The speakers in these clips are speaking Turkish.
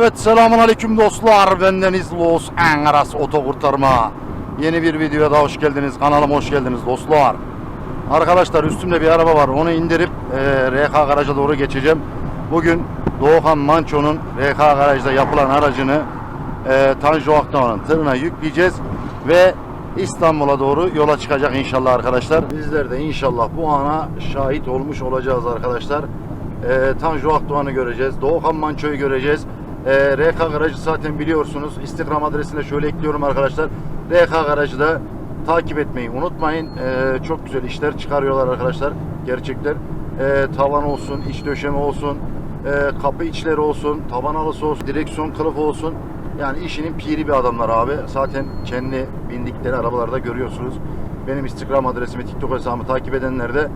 Evet selamun aleyküm dostlar. Bendeniz Los Angeles Otokurtarma. Yeni bir videoya daha hoş geldiniz. Kanalıma hoş geldiniz dostlar. Arkadaşlar üstümde bir araba var. Onu indirip e, RK garaja doğru geçeceğim. Bugün Doğukan Manço'nun RK garajda yapılan aracını e, Tanju Akdağ'ın tırına yükleyeceğiz ve İstanbul'a doğru yola çıkacak inşallah arkadaşlar. Bizler de inşallah bu ana şahit olmuş olacağız arkadaşlar. E, Tanju Akdoğan'ı göreceğiz. Doğukan Manço'yu göreceğiz. E, RK Garajı zaten biliyorsunuz. Instagram adresine şöyle ekliyorum arkadaşlar. RK Garajı da takip etmeyi unutmayın. E, çok güzel işler çıkarıyorlar arkadaşlar. Gerçekler. E, tavan olsun, iç döşeme olsun, e, kapı içleri olsun, tavan halısı olsun, direksiyon kılıfı olsun. Yani işinin piri bir adamlar abi. Zaten kendi bindikleri arabalarda görüyorsunuz. Benim Instagram adresimi, TikTok hesabımı takip edenler de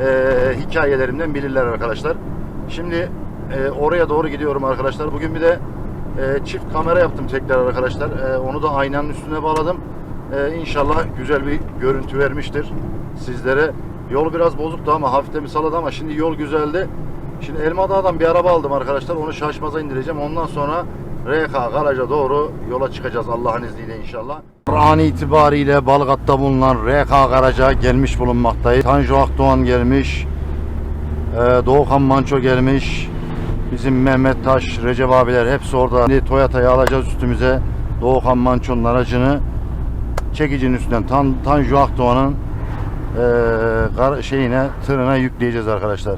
e, hikayelerimden bilirler arkadaşlar. Şimdi e, oraya doğru gidiyorum arkadaşlar. Bugün bir de e, çift kamera yaptım tekrar arkadaşlar. E, onu da aynanın üstüne bağladım. E, inşallah güzel bir görüntü vermiştir sizlere. Yol biraz bozuktu ama hafif de misaladı ama şimdi yol güzeldi. Şimdi Elmadağ'dan bir araba aldım arkadaşlar. Onu şaşmaza indireceğim. Ondan sonra RK garaja doğru yola çıkacağız Allah'ın izniyle inşallah. An itibariyle Balgat'ta bulunan RK garaja gelmiş bulunmaktayız. Tanju Akdoğan gelmiş. Doğukan Manço gelmiş. Bizim Mehmet Taş, Recep abiler hepsi orada. Şimdi Toyota'yı alacağız üstümüze. Doğukan Manço'nun aracını çekicinin üstünden Tan, Tanju Akdoğan'ın gar- şeyine, tırına yükleyeceğiz arkadaşlar.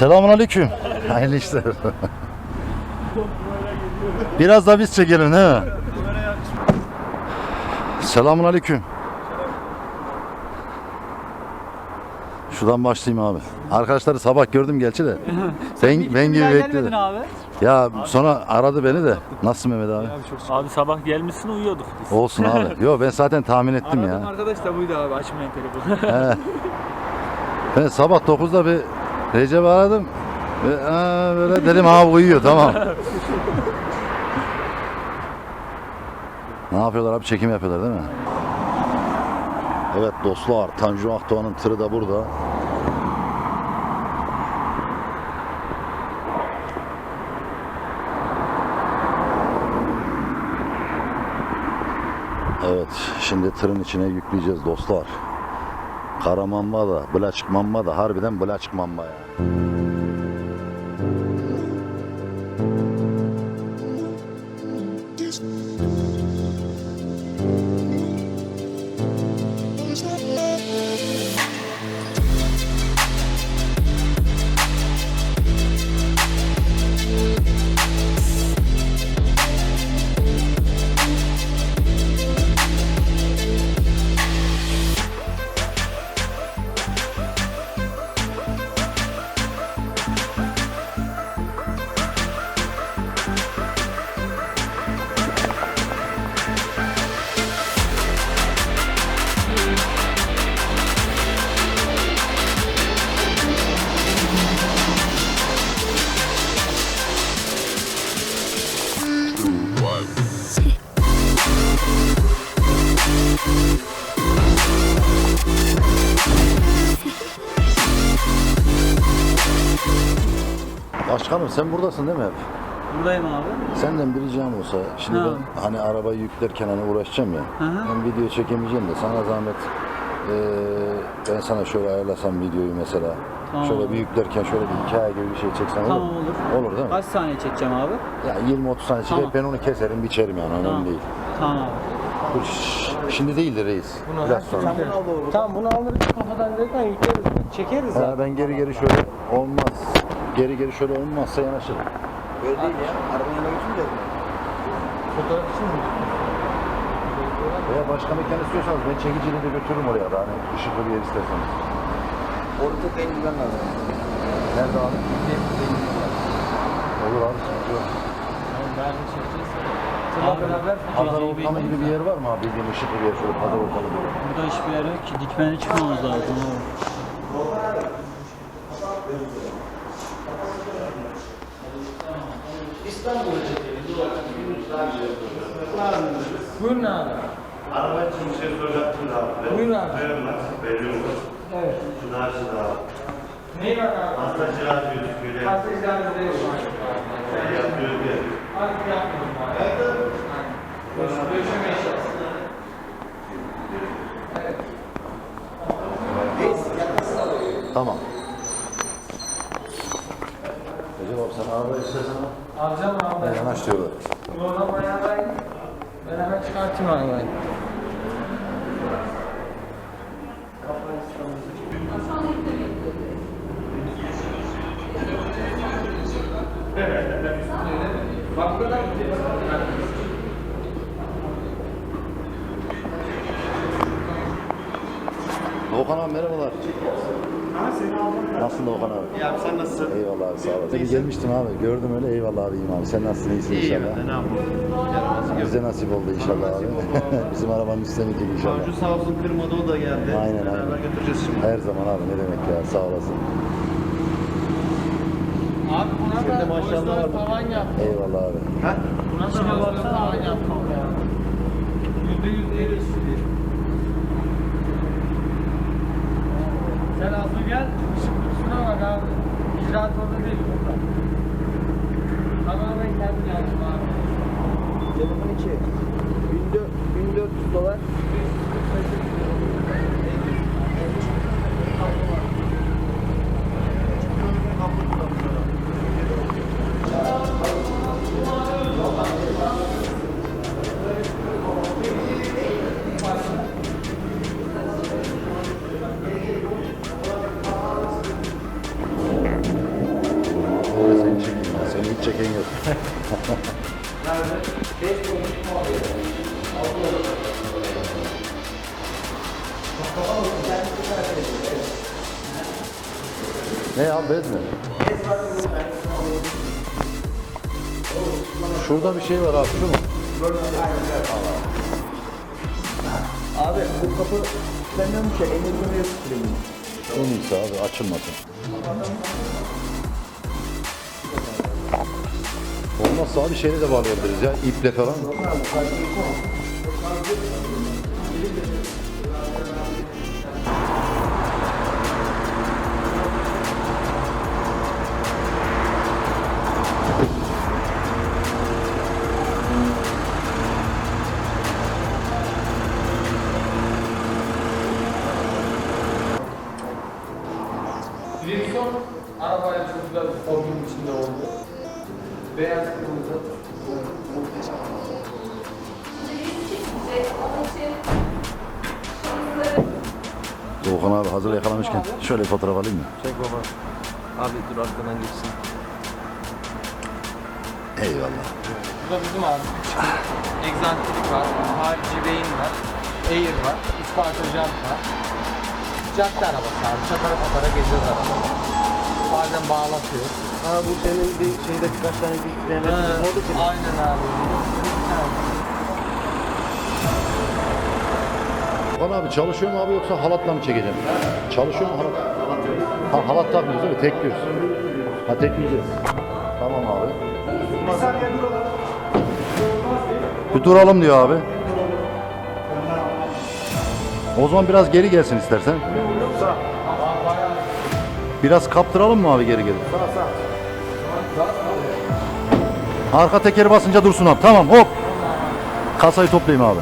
Selamun aleyküm. Hayırlı işler. Biraz da biz çekelim değil mi? Selamun aleyküm. Şuradan başlayayım abi. Arkadaşları sabah gördüm gerçi de. Ben, ben gibi bekledim. abi. Ya sonra aradı beni de. Nasılsın Mehmet abi? Abi sabah gelmişsin uyuyorduk biz. Olsun abi. Yo ben zaten tahmin ettim Aradığım ya. arkadaş da buydu abi açmayan telefonu. He. Ben sabah 9'da bir Recep aradım. Aa, böyle dedim ha uyuyor tamam. ne yapıyorlar abi? Çekim yapıyorlar değil mi? Evet dostlar Tanju Akdoğan'ın tırı da burada. Evet şimdi tırın içine yükleyeceğiz dostlar. Karamanma da, Bılaçık Mamma da harbiden Bılaçık Mamma ya. Sen buradasın değil mi hep? Buradayım abi. Senden bir ricam olsa, şimdi Ha. ben hani arabayı yüklerken hani uğraşacağım ya, Hı hı. ben video çekemeyeceğim de sana zahmet eee, ben sana şöyle ayarlasam videoyu mesela, Tamam. şöyle bir yüklerken şöyle bir hikaye gibi bir şey çeksen olur Tamam mu? olur. Olur değil mi? Kaç saniye çekeceğim abi? Ya 20-30 saniye çeker, Tamam. ben onu keserim, biçerim yani, önemli Tamam. değil. Tamam abi. Dur, şimdi değildir reis, biraz sonra. Tamam bunu alırız kafadan direkten yükleriz. Çekeriz Ha, abi. ben geri geri şöyle olmaz, geri geri şöyle olmazsa yanaşırım. Böyle değil ya. Arabanın yanına mi? Fotoğraf için mi? Veya başka mekan istiyorsanız ben çekiciyle de götürürüm oraya da hani ışıklı bir yer isterseniz. Orada tek indirmen lazım. Nerede abi? Olur abi sıkıntı yok. Ben çekeceğiz. Tırla beraber Pazar ortamı gibi bir yer var mı abi? Bildiğin ışıklı bir yer şöyle pazar ortamı gibi. Burada hiçbir yer yok ki. Dikmene çıkmamız lazım. Buyurun abi. Araba için bir şey soracaktım da abi. Buyur abi. Veriyorum. Evet. Şunlar şimdi abi. Neyi var abi? Hasta cirat gözüküyor. Kartejlerinde yok. Yapıyor diye. Hadi yapmıyorum abi. Görüşemeyiz. Tamam. Recep abi sen arabayı istersen al. Alacağım bayağı ben, ben hemen çıkartayım. Bak burada Doğukan abi merhabalar. Nasılsın Doğukan abi? Ya sen nasılsın? Eyvallah abi sağ olasın. Sen gelmiştin abi. Gördüm öyle. Eyvallah abi iyiyim abi. Sen nasılsın? İyisin İyiyim inşallah. ben de ne Bize nasip oldu inşallah abi. Bizim arabanın üstüne bindik inşallah. Savcı sağ olsun kırmadı o da geldi. Aynen, Beraber aynen. götüreceğiz şimdi. Her zaman abi ne demek ya sağ olasın. Abi buna Şimdi da maşallah var. tavan yaptım. Eyvallah abi. Ha? Buna da maşallah tavan yaptım ya. Yüzde yüz el işçiliği. Sen aslı gel, hala icraat orada değil. Tamamen kendi yazdım abi. Telefon 2. 1400 dolar. 148 Şurada bir şey var abi şu mu? Abi bu kapı kilitlenmiyormuş ya. Emir bunu yok kilitlenmiyor. En iyisi abi açılmasın. Olmazsa abi şeyle de bağlayabiliriz ya iple falan. Beyaz kırmızı. Doğukan abi hazır yakalamışken şöyle fotoğraf alayım mı? Çek baba. Abi dur arkadan geçsin. Eyvallah. Bu da bizim abi. Egzantrik var, harici beyin var, air var, isparta jant var. Cadde arabası abi, çatara patara geziyoruz araba. Bazen bağlatıyor. Ha bu senin bir şeyde birkaç tane bir denemek oldu ki. Aynen abi. Doğukan abi çalışıyor mu abi yoksa halatla mı çekeceğim? Çalışıyor mu halat? Ha, halat takmıyoruz değil mi? Tekliyoruz. Ha tekleyeceğiz. Tamam abi. Bir duralım diyor abi. O zaman biraz geri gelsin istersen. Biraz kaptıralım mı abi geri geri? Arka tekeri basınca dursun abi. Tamam hop. Kasayı toplayayım abi.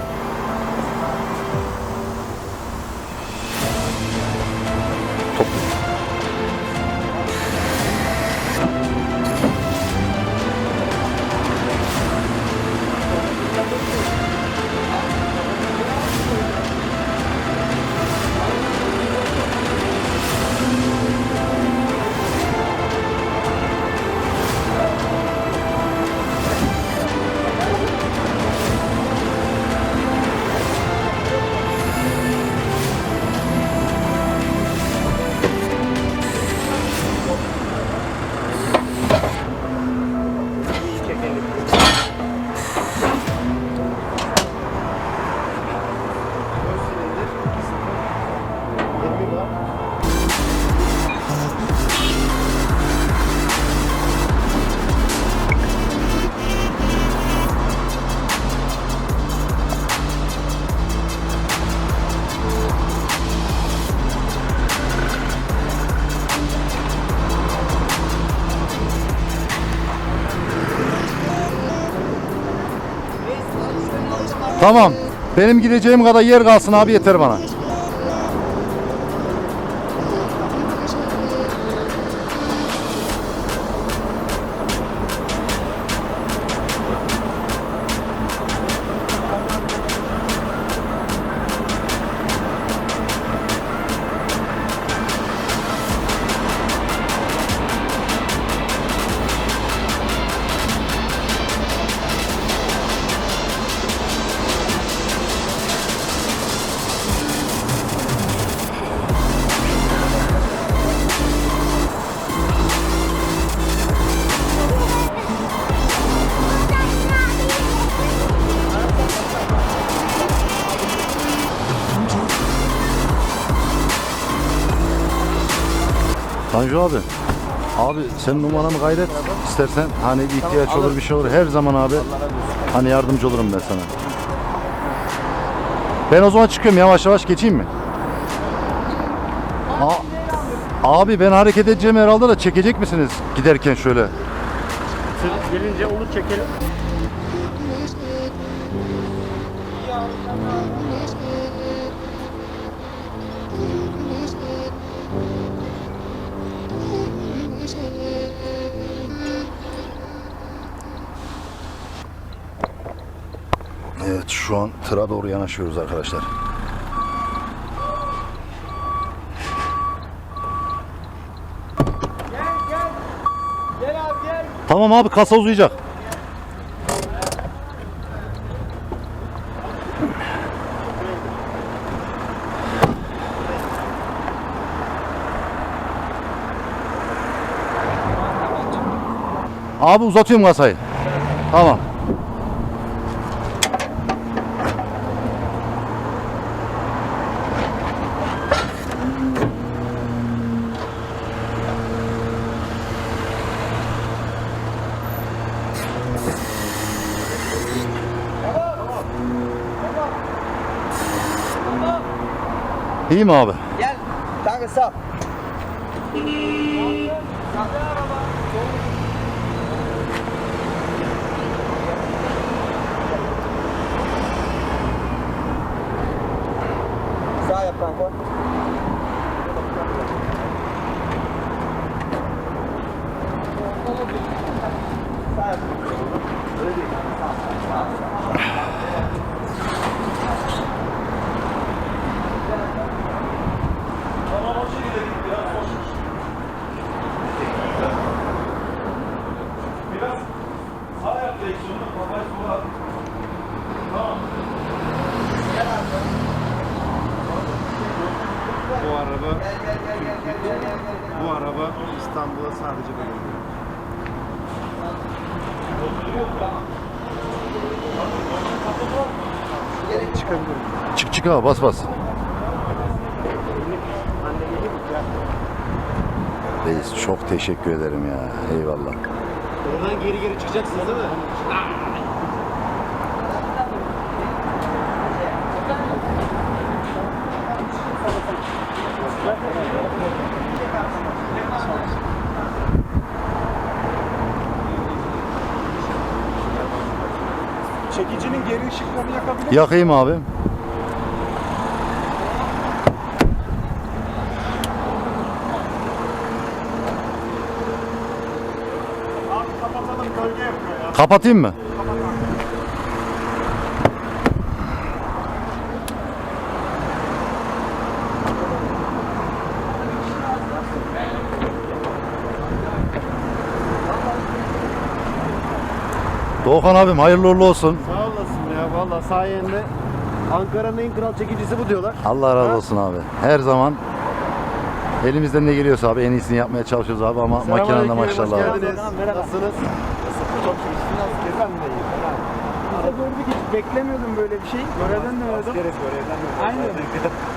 Tamam. Benim gideceğim kadar yer kalsın abi yeter bana. Tanju abi. Abi sen numaramı kaydet istersen hani bir ihtiyaç olur bir şey olur her zaman abi hani yardımcı olurum ben sana. Ben o zaman çıkıyorum yavaş yavaş geçeyim mi? A- abi ben hareket edeceğim herhalde da çekecek misiniz giderken şöyle? Gelince olur çekelim. Şu an tıra doğru yanaşıyoruz arkadaşlar. Tamam abi kasa uzayacak. Abi uzatıyorum kasayı. Tamam. İyi mi abi? Gel. Kanka sağ. Sağ yap kanka. Sağ yap. Öyle değil. Sağ, sağ, sağ. Bu araba, Gel gel gel gel gel gel gel gel. bu araba İstanbul'a sadece böyle geliyor. Çıkabilirim. Çık çık abi bas bas. Reis çok teşekkür ederim ya. Eyvallah. Oradan geri geri çıkacaksınız değil mi? Çekicinin geri ışıklarını yakabilir Yakayım abi. Abi kapatalım gölge yapıyor ya. Kapatayım mı? Doğukan abim hayırlı uğurlu olsun. Sağ olasın ya valla sayende Ankara'nın en kral çekicisi bu diyorlar. Allah razı olsun abi. Her zaman elimizden ne geliyorsa abi en iyisini yapmaya çalışıyoruz abi ama makinede Selamünaleyküm, maşallah. Abi. geldiniz. Merhaba. Nasılsınız? Çok şükür. Nasıl de iyi. Biz de gördük hiç beklemiyordum böyle bir şey. Görevden dönüyordum. Askeriz görevden mi? Aynen.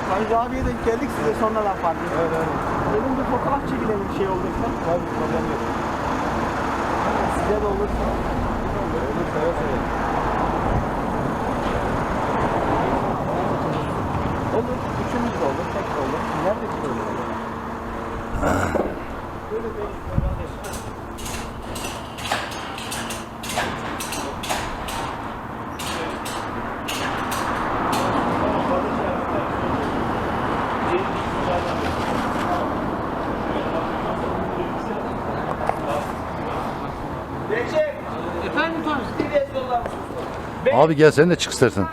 Tanju abiye denk geldik size sonradan fark ettim. Evet evet. Dedim bir fotoğraf çekilelim bir şey olursa. Tabii problem yok. Size de olursa. Olur seve seve. Olur. Üçümüz de olur. Tek de olur. Nerede ki böyle olur? Abi gel sen de çık istersen. Ha,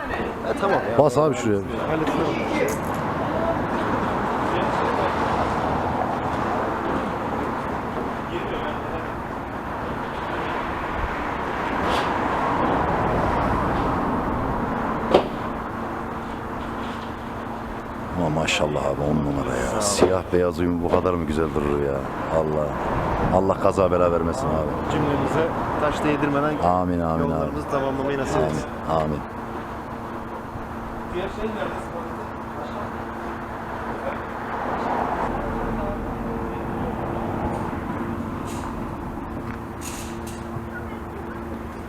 tamam ya. Bas abi şuraya. Ama maşallah abi on numara ya. Siyah beyaz uyum bu kadar mı güzel durur ya. Allah. Allah kaza bela vermesin abi. Cümlemize taş değdirmeden Amin amin abi. yollarımızı tamamlamayı nasip etsin. Amin. Amin.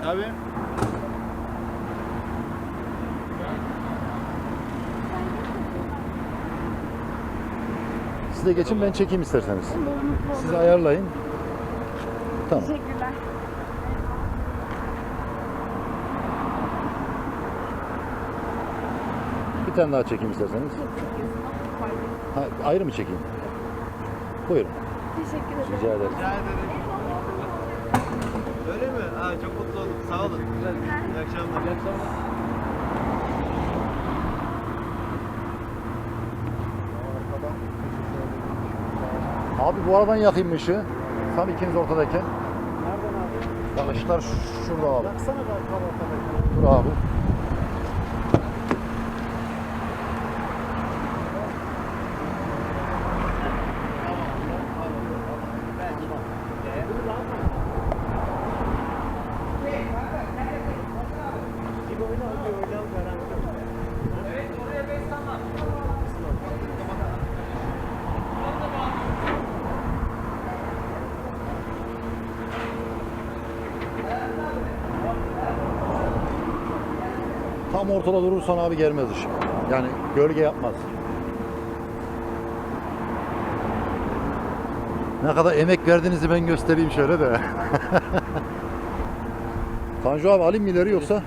Abi. Siz de geçin ben çekeyim isterseniz. Siz ayarlayın. Tamam. Teşekkürler. Bir tane daha çekeyim isterseniz. Ha, ayrı mı çekeyim? Buyurun. Teşekkür ederim. Rica ederim. Öyle mi? Ha, çok mutlu oldum. Sağ olun. İyi akşamlar. İyi akşamlar. Abi bu aradan yakayım mı ışığı? Tam ikiniz ortadayken. Işıklar şurada abi. Yaksana ortada. Dur abi. Tam ortada durursan abi gelmez ışık. Yani gölge yapmaz. Ne kadar emek verdiğinizi ben göstereyim şöyle de. Tanju abi alayım mı ileri yoksa?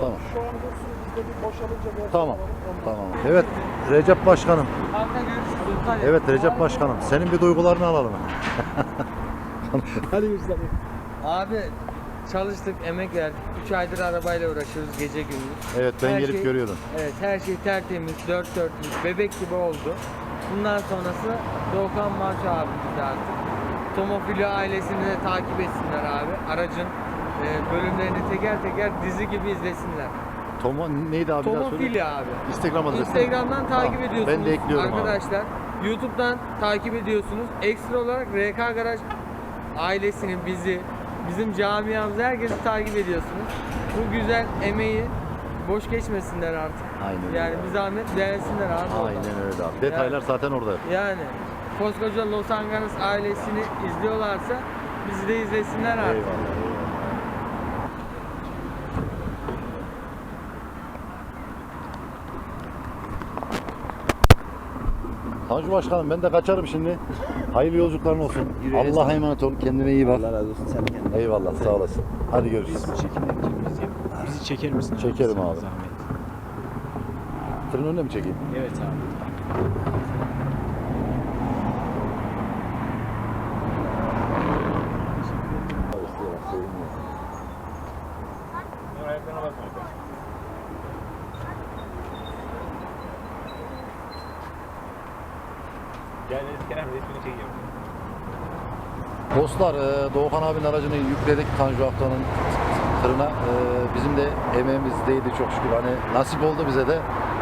Tamam. Şu an dursun biz de bir boşalınca bir Tamam. Tamam. Evet Recep Başkanım. Evet Recep Başkanım. Senin bir duygularını alalım. Hadi. Abi çalıştık, emek verdik. 3 aydır arabayla uğraşıyoruz gece gündüz. Evet ben Her gelip şey- görüyordum. Evet her şey tertemiz, dört dörtlük, bebek gibi oldu. Bundan sonrası Doğukan Manço abimizde artık. Tomofilo ailesini de takip etsinler abi. Aracın e, bölümlerini teker teker dizi gibi izlesinler. Tomo neydi abi? Tomofilo abi. Instagram adresi. Instagram'dan takip Tamam, ediyorsunuz Ben de ekliyorum abi. arkadaşlar. YouTube'dan takip ediyorsunuz. Ekstra olarak RK Garaj ailesini, bizi, bizim camiamızı herkesi takip ediyorsunuz. Bu güzel emeği boş geçmesinler artık. Aynen öyle Yani abi. bir zahmet beğensinler abi. oradan. Aynen öyle abi. Detaylar zaten orada. Yani koskoca Los Angeles ailesini izliyorlarsa bizi de izlesinler artık. Eyvallah. eyvallah. Tanju Başkanım ben de kaçarım şimdi. Hayırlı yolculukların olsun. Allah'a emanet ol. Kendine iyi bak. Allah razı olsun sen kendine. Eyvallah sağ olasın. Hadi görüşürüz. Bizi çeker misin? Çekerim abi. Zahmet. Tırın önüne mi çekeyim? Evet abi. Dostlar e, Doğukan abinin aracını yükledik Tanju Aktan'ın tırına. E, Bizim de emeğimizdeydi çok şükür. Hani nasip oldu bize de.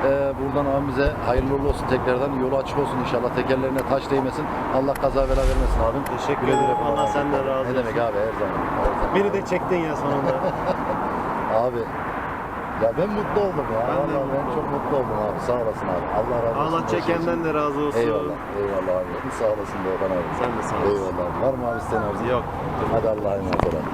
E, Buradan abimize hayırlı uğurlu olsun tekrardan. Yolu açık olsun inşallah. Tekerlerine taş değmesin. Allah kaza bela vermesin abim. Teşekkür Güle ederim. Allah senden razı olsun. Ne demek abi her zaman. Her zaman. Beni de çektin ya sonunda. Abi ya ben mutlu oldum ya. Ben de Vallahi ben mutlu çok mutlu oldum abi. Sağ olasın abi. Allah razı olsun. Allah çekenden de razı olsun. Eyvallah. Eyvallah abi. Sağ olasın Doğukan abi. Sen de sağ olasın. Eyvallah. Var mı abi isteyen arzu? Yok. Hadi Allah'a emanet olun.